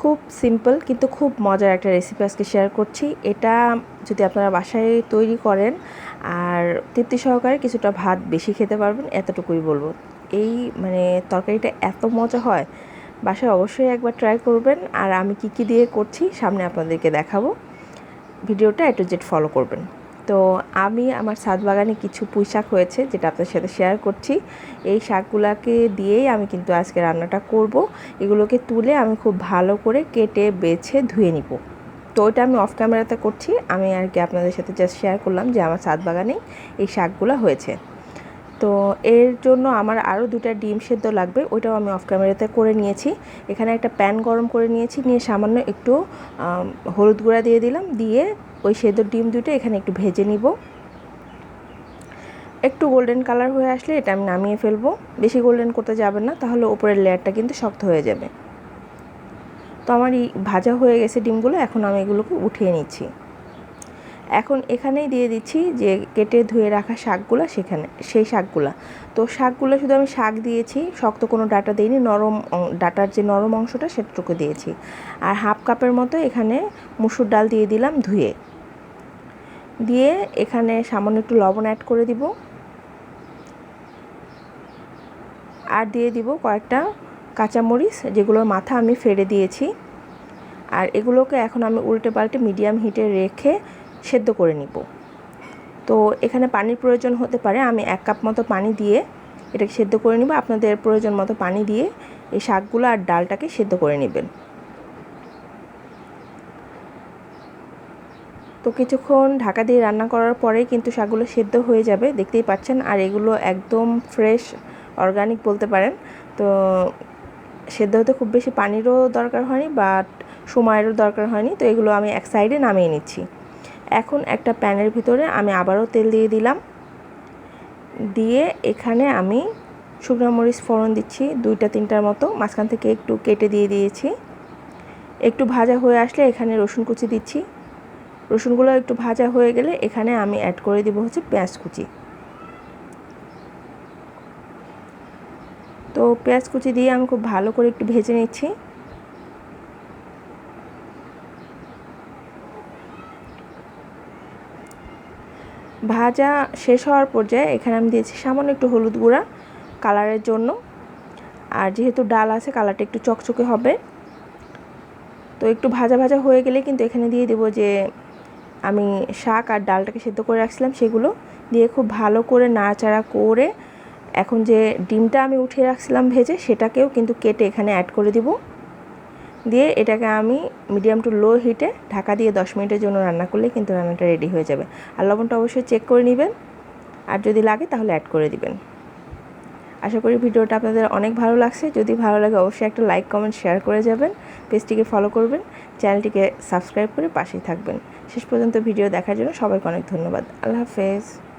খুব সিম্পল কিন্তু খুব মজার একটা রেসিপি আজকে শেয়ার করছি। এটা যদি আপনারা বাসায় তৈরি করেন আর তৃপ্তি সহকারে কিছুটা ভাত বেশি খেতে পারবেন, এতটুকুই বলব। এই মানে তরকারিটা এত মজা হয়, বাসায় অবশ্যই একবার ট্রাই করবেন। আর আমি কি কি দিয়ে করছি, সামনে আপনাদেরকে দেখাবো। ভিডিওটা একটু জেট ফলো করবেন। তো আমি আমার ছাদ বাগানে কিছু পুঁই শাক হয়েছে যেটা আপনার সাথে শেয়ার করছি। এই শাকগুলোকে দিয়েই আমি কিন্তু আজকে রান্নাটা করব। এগুলোকে তুলে আমি খুব ভালো করে কেটে, বেছে, ধুয়ে নিব। তো ওইটা আমি অফ ক্যামেরাতে করছি। আমি আর কি আপনাদের সাথে জাস্ট শেয়ার করলাম যে আমার ছাদ বাগানেই এই শাকগুলো হয়েছে। তো এর জন্য আমার আরও দুটা ডিম সেদ্ধ লাগবে, ওইটাও আমি অফ ক্যামেরাতে করে নিয়েছি। এখানে একটা প্যান গরম করে নিয়েছি, নিয়ে সামান্য একটু হলুদ গুঁড়া দিয়ে দিলাম, দিয়ে ওই সেদ্ধ ডিম দুটো এখানে একটু ভেজে নিব। একটু গোল্ডেন কালার হয়ে আসলে এটা আমি নামিয়ে ফেলব। বেশি গোল্ডেন করতে যাবেন না, তাহলে উপরের লেয়ারটা কিন্তু শক্ত হয়ে যাবে। তো আমার এই ভাজা হয়ে গেছে ডিমগুলো, এখন আমি এগুলোকে উঠিয়ে নিচ্ছি। এখন এখানেই দিয়ে দিচ্ছি যে কেটে ধুয়ে রাখা শাকগুলো সেখানে, সেই শাকগুলা। তো শাকগুলো শুধু আমি শাক দিয়েছি, শক্ত কোনো ডাটা দিইনি, নরম ডাটার যে নরম অংশটা সেটুকু দিয়েছি। আর হাফ কাপের মতো এখানে মুসুর ডাল দিয়ে দিলাম ধুয়ে। দিয়ে এখানে সামান্য একটু লবণ অ্যাড করে দিব। আর দিয়ে দিব কয়েকটা কাঁচামরিচ, যেগুলোর মাথা আমি ফেড়ে দিয়েছি। আর এগুলোকে এখন আমি উল্টে পাল্টে মিডিয়াম হিটে রেখে সেদ্ধ করে নিব। তো এখানে পানির প্রয়োজন হতে পারে, আমি এক কাপ মতো পানি দিয়ে এটাকে সেদ্ধ করে নিব। আপনাদের প্রয়োজন মতো পানি দিয়ে এই শাকগুলো আর ডালটাকে সেদ্ধ করে নেবেন। তো কিছুক্ষণ ঢাকা দিয়ে রান্না করার পরেই কিন্তু শাকগুলো সেদ্ধ হয়ে যাবে, দেখতেই পাচ্ছেন। আর এগুলো একদম ফ্রেশ, অর্গানিক বলতে পারেন। তো সেদ্ধ হতে খুব বেশি পানিরও দরকার হয়নি, বাট সময়েরও দরকার হয়নি। তো এগুলো আমি এক সাইডে নামিয়ে নিচ্ছি। এখন একটা প্যানের ভিতরে আমি আবারও তেল দিয়ে দিলাম। দিয়ে এখানে আমি শুকনো মরিচ ফোড়ন দিচ্ছি দুইটা তিনটার মতো, মাঝখান থেকে একটু কেটে দিয়ে দিয়েছি। একটু ভাজা হয়ে আসলে এখানে রসুন কুচি দিচ্ছি। রসুনগুলো একটু ভাজা হয়ে গেলে এখানে আমি অ্যাড করে দিব হচ্ছে পেঁয়াজ কুচি। তো পেঁয়াজ কুচি দিয়ে আমি খুব ভালো করে একটু ভেজে নিচ্ছি। ভাজা শেষ হওয়ার পর্যায়ে এখানে আমি দিয়েছি সামান্য একটু হলুদ গুঁড়া কালারের জন্য। আর যেহেতু ডাল আছে, কালারটা একটু চকচকে হবে। তো একটু ভাজা ভাজা হয়ে গেলে কিন্তু এখানে দিয়ে দেবো যে, আমি শাক আর ডালটাকে সেদ্ধ করে রাখছিলাম সেগুলো। দিয়ে খুব ভালো করে নাড়াচাড়া করে এখন যে ডিমটা আমি উঠিয়ে রাখছিলাম ভেজে, সেটাকেও কিন্তু কেটে এখানে অ্যাড করে দিব। দিয়ে এটাকে আমি মিডিয়াম টু লো হিটে ঢাকা দিয়ে দশ মিনিটের জন্য রান্না করলে কিন্তু রান্নাটা রেডি হয়ে যাবে। আর লবণটা অবশ্যই চেক করে নেবেন। আর যদি লাগে তাহলে অ্যাড করে দিবেন। আশা করি ভিডিওটা আপনাদের অনেক ভালো লাগছে। যদি ভালো লাগে অবশ্যই একটা লাইক কমেন্ট শেয়ার করে যাবেন। পেজটিকে ফলো করবেন। চ্যানেলটিকে সাবস্ক্রাইব করে পাশেই থাকবেন। শেষ পর্যন্ত ভিডিও দেখার জন্য সবাইকে অনেক ধন্যবাদ। আল্লাহ হাফেজ।